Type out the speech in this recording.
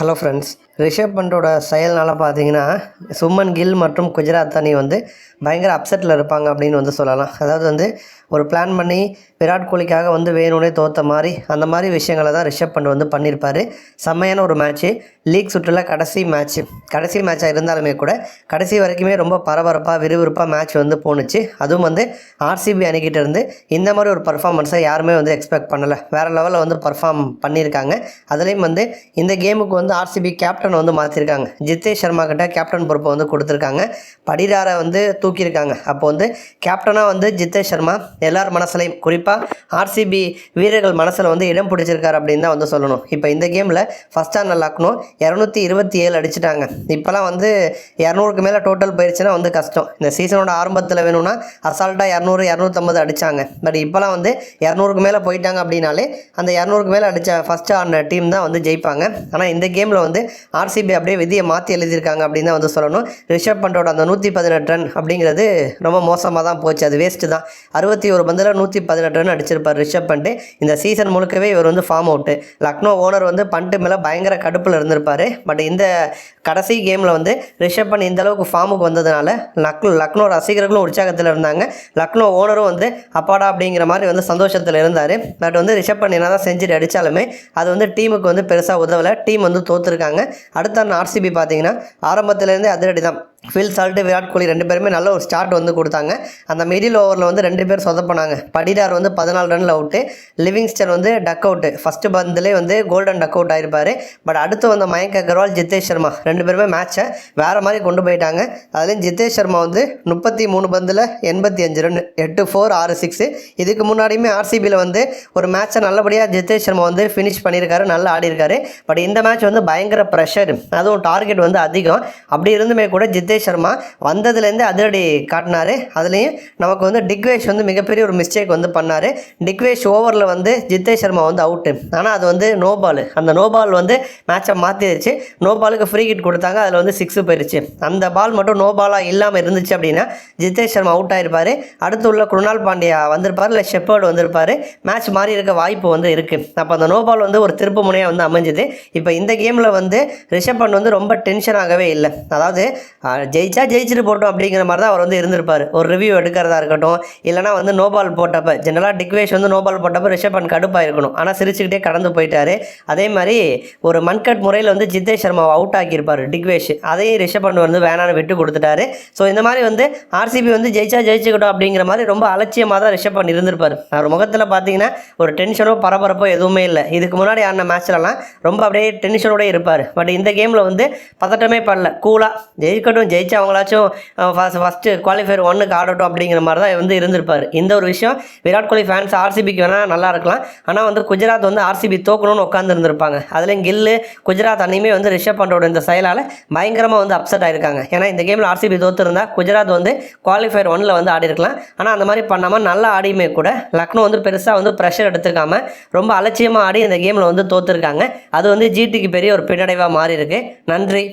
Hello friends Rishabh பண்டோட செயல்னால பார்த்தீங்கன்னா சுமன் கில் மற்றும் குஜராத் அணி வந்து பயங்கர அப்செட்டில் இருப்பாங்க அப்படின்னு வந்து சொல்லலாம். அதாவது வந்து ஒரு பிளான் பண்ணி விராட் கோலிக்காக வந்து வேணும்னே தோற்ற மாதிரி அந்த மாதிரி விஷயங்களை தான் ரிஷப் பண்ட் வந்து பண்ணியிருப்பார் செம்மையான ஒரு மேட்ச்சு லீக் சுற்றில் கடைசி மேட்ச்சு கடைசி மேட்சாக இருந்தாலுமே கூட கடைசி வரைக்குமே ரொம்ப பரபரப்பாக விறுவிறுப்பாக மேட்ச் வந்து போணுச்சு. அதுவும் வந்து ஆர்சிபி அணிக்கிட்ட இருந்து இந்த மாதிரி ஒரு பர்ஃபார்மன்ஸை யாருமே வந்து எக்ஸ்பெக்ட் பண்ணலை. வேறு லெவலில் வந்து பர்ஃபார்ம் பண்ணியிருக்காங்க அதுலேயும் வந்து இந்த கேமுக்கு வந்து ஆர்சிபி கேப்டன் வந்து மாற்றிருக்காங்க ஜித்தேஷ் சர்மா கிட்ட கேப்டன் பொறுப்பை வந்து கொடுத்துருக்காங்க. படிராரை வந்து தூக்கியிருக்காங்க. அப்போ வந்து கேப்டனாக வந்து ஜித்தேஷ் சர்மா எல்லார் மனசுலையும் குறிப்பாக ஆர்சிபி வீரர்கள் மனசில் வந்து இடம் பிடிச்சிருக்காரு அப்படின்னு தான் வந்து சொல்லணும். இப்போ இந்த கேமில் ஃபஸ்ட் ஆன் ஆக்கணும் இரநூத்தி இருபத்தி ஏழு அடிச்சிட்டாங்க. இப்போலாம் வந்து இரநூறுக்கு மேலே டோட்டல் போயிடுச்சுன்னா வந்து கஷ்டம். இந்த சீசனோட ஆரம்பத்தில் வேணும்னா அசால்ட்டாக இரநூறு இரநூத்தம்பது அடித்தாங்க பட் இப்போலாம் வந்து இரநூறுக்கு மேலே போயிட்டாங்க அப்படின்னாலே அந்த இரநூறுக்கு மேலே அடித்த ஃபஸ்ட்டு ஆன டீம் தான் வந்து ஜெயிப்பாங்க. ஆனால் இந்த கேமில் வந்து ஆர்சிபி அப்படியே விதியை மாற்றி எழுதியிருக்காங்க அப்படின்னு தான் வந்து சொல்லணும். ரிஷப் பண்டோட அந்த நூற்றி பதினெட்டு ரன் அப்படிங்கிறது ரொம்ப மோசமாக தான் போச்சு. அது வேஸ்ட்டு தான். அறுபத்தி ஒரு பந்தில் நூற்றி பதினெட்டு ரன் அடிச்சிருப்பார் ரிஷப் பண்ட். இந்த சீசன் முழுக்கவே இவர் வந்து ஃபார்ம் அவுட்டு லக்னோ ஓனர் வந்து பண்ட்டு மேலே பயங்கர கடுப்பில் இருந்திருப்பார். பட் இந்த கடைசி கேமில் வந்து ரிஷப் பண்ட் இந்த அளவுக்கு ஃபார்முக்கு வந்ததுனால லக்னோ லக்னோ ரசிகர்களும் உற்சாகத்தில் இருந்தாங்க. லக்னோ ஓனரும் வந்து அப்பாடா அப்படிங்கிற மாதிரி வந்து சந்தோஷத்தில் இருந்தார். பட் வந்து ரிஷப் பண்ட் என்ன தான் செஞ்சுட்டு அடித்தாலுமே அது வந்து டீமுக்கு வந்து பெருசாக உதவலை. டீம் வந்து தோற்றுருக்காங்க அடுத்த ஆர்சிபி பார்த்தீங்கன்னா ஆரம்பத்துலேருந்தே அதிரடி தான் ஃபில் சால்ட்டு விராட் கோலி ரெண்டு பேருமே நல்ல ஒரு ஸ்டார்ட் வந்து கொடுத்தாங்க. அந்த மிடில் ஓவரில் வந்து ரெண்டு பேர் சொதப்பினாங்க. படிடார் வந்து பதினாலு ரனில் அவுட்டு லிவிங்ஸ்டன் வந்து டக் அவுட்டு ஃபஸ்ட்டு பந்திலே வந்து கோல்டன் டக் அவுட் ஆயிருப்பார். பட் அடுத்து வந்த மயங்க் அகர்வால் ஜித்தேஷ் சர்மா ரெண்டு பேருமே மேட்சை வேறு மாதிரி கொண்டு போயிட்டாங்க. அதுலேயும் ஜித்தேஷ் சர்மா வந்து முப்பத்தி மூணு பந்தில் எண்பத்தி அஞ்சு ரன் எட்டு ஃபோர் ஆறு சிக்ஸு இதுக்கு முன்னாடியுமே ஆர்சிபியில் வந்து ஒரு மேட்சை நல்லபடியாக ஜித்தேஷ் சர்மா வந்து ஃபினிஷ் பண்ணியிருக்காரு நல்லா ஆடிருக்காரு பட் இந்த மேட்ச் வந்து பயங்கர ப்ரெஷர் அதுவும் டார்கெட் வந்து அதிகம். அப்படி இருந்துமே கூட ஜித்தேஷ் சர்மா வந்ததுலேருந்து அதிரடி காட்டினார். அதுலேயும் நமக்கு வந்து டிக்வேஷ் வந்து மிகப்பெரிய ஒரு மிஸ்டேக் வந்து பண்ணார். டிக்வேஷ் ஓவரில் வந்து ஜித்தேஷ் சர்மா வந்து அவுட்டு ஆனால் அது வந்து நோ பால் அந்த நோ பால் வந்து மேட்சை மாற்றிடுச்சு நோ பாலுக்கு ஃப்ரீ கிட் கொடுத்தாங்க. அதில் வந்து சிக்ஸு போயிடுச்சு அந்த பால் மட்டும் நோ பாலாக இல்லாமல் இருந்துச்சு அப்படின்னா ஜித்தேஷ் சர்மா அவுட் ஆகிருப்பார் அடுத்து உள்ள குருணால் பாண்டியா வந்திருப்பார். இல்லை ஷெப்பர்டு வந்திருப்பார். மேட்ச் மாறி இருக்க வாய்ப்பு வந்து இருக்குது அப்போ அந்த நோ பால் வந்து ஒரு திருப்பு முனையாக வந்து அமைஞ்சுது. இப்போ இந்த கேமில் வந்து ரிஷப் பண்ட் வந்து ரொம்ப டென்ஷன் ஆகவே இல்லை. அதாவது ஜெயிச்சா ஜெயிச்சுட்டு போட்டோம் அப்படிங்கிற மாதிரி தான் அவர் வந்து இருந்திருப்பார். ஒரு ரிவ்யூ எடுக்கிறதா இருக்கட்டும் இல்லைனா வந்து நோபால் போட்டப்ப ஜென்ரலாக டிக்வேஷ் வந்து நோபால் போட்டப்போ போட்டப்ப ரிஷப் பண்ட் கடுப்பாக இருக்கணும் ஆனால் சிரிச்சுக்கிட்டே கடந்து போயிட்டாரு. அதே மாதிரி ஒரு மன்கட் முறையில் வந்து ஜித்தேஷ் சர்மாவை அவுட் ஆக்கியிருப்பார் டிக்வேஷ் அதையும் ரிஷப் பண்ட் வந்து வேணான்னு விட்டு கொடுத்துட்டாரு. ஸோ இந்த மாதிரி வந்து ஆர்சிபி வந்து ஜெயிச்சா ஜெயிச்சுக்கிட்டோம் அப்படிங்கிற மாதிரி ரொம்ப அலட்சியமாக தான் ரிஷப் பண்ட் இருந்திருப்பார். அவர் முகத்தில் பார்த்தீங்கன்னா ஒரு டென்ஷனோ பரபரப்போ எதுவுமே இல்லை. இதுக்கு முன்னாடி ஆடின மேட்ச்லலாம் ரொம்ப அப்படியே டென்ஷனோட இருப்பார். பட் இந்த கேமில் வந்து பதட்டமே பண்ணல கூலாக ஜெயிக்கட்டும் ஜெயிச்சு அவங்களாச்சும் ஃபஸ்ட் ஃபஸ்ட்டு குவாலிஃபயர் ஒன்றுக்கு ஆடட்டும் அப்படிங்கிற மாதிரி தான் வந்து இருந்திருப்பார். இந்த ஒரு விஷயம் விராட் கோலி ஃபேன்ஸ் ஆர்சிபிக்கு வேணால் நல்லா இருக்கலாம். ஆனால் வந்து குஜராத் வந்து ஆர்சிபி தோக்கணும்னு உட்காந்து இருந்திருப்பாங்க. அதுலேயும் கில்லு குஜராத் அன்னையுமே வந்து ரிஷப் பண்டோட இந்த செயலால் பயங்கரமாக வந்து அப்செட் ஆயிருக்காங்க. ஏன்னா இந்த கேமில் ஆர்சிபி தோத்துருந்தா குஜராத் வந்து குவாலிஃபயர் ஒன்னில் வந்து ஆடி இருக்கலாம். ஆனால் அந்த மாதிரி பண்ணாமல் நல்லா ஆடியுமே கூட லக்னோ வந்து பெருசாக வந்து ப்ரெஷர் எடுத்துக்காம ரொம்ப அலட்சியமாக ஆடி இந்த கேமில் வந்து தோத்துருக்காங்க. அது வந்து ஜிடிக்கு பெரிய ஒரு பின்னடைவாக மாறி இருக்கு நன்றி.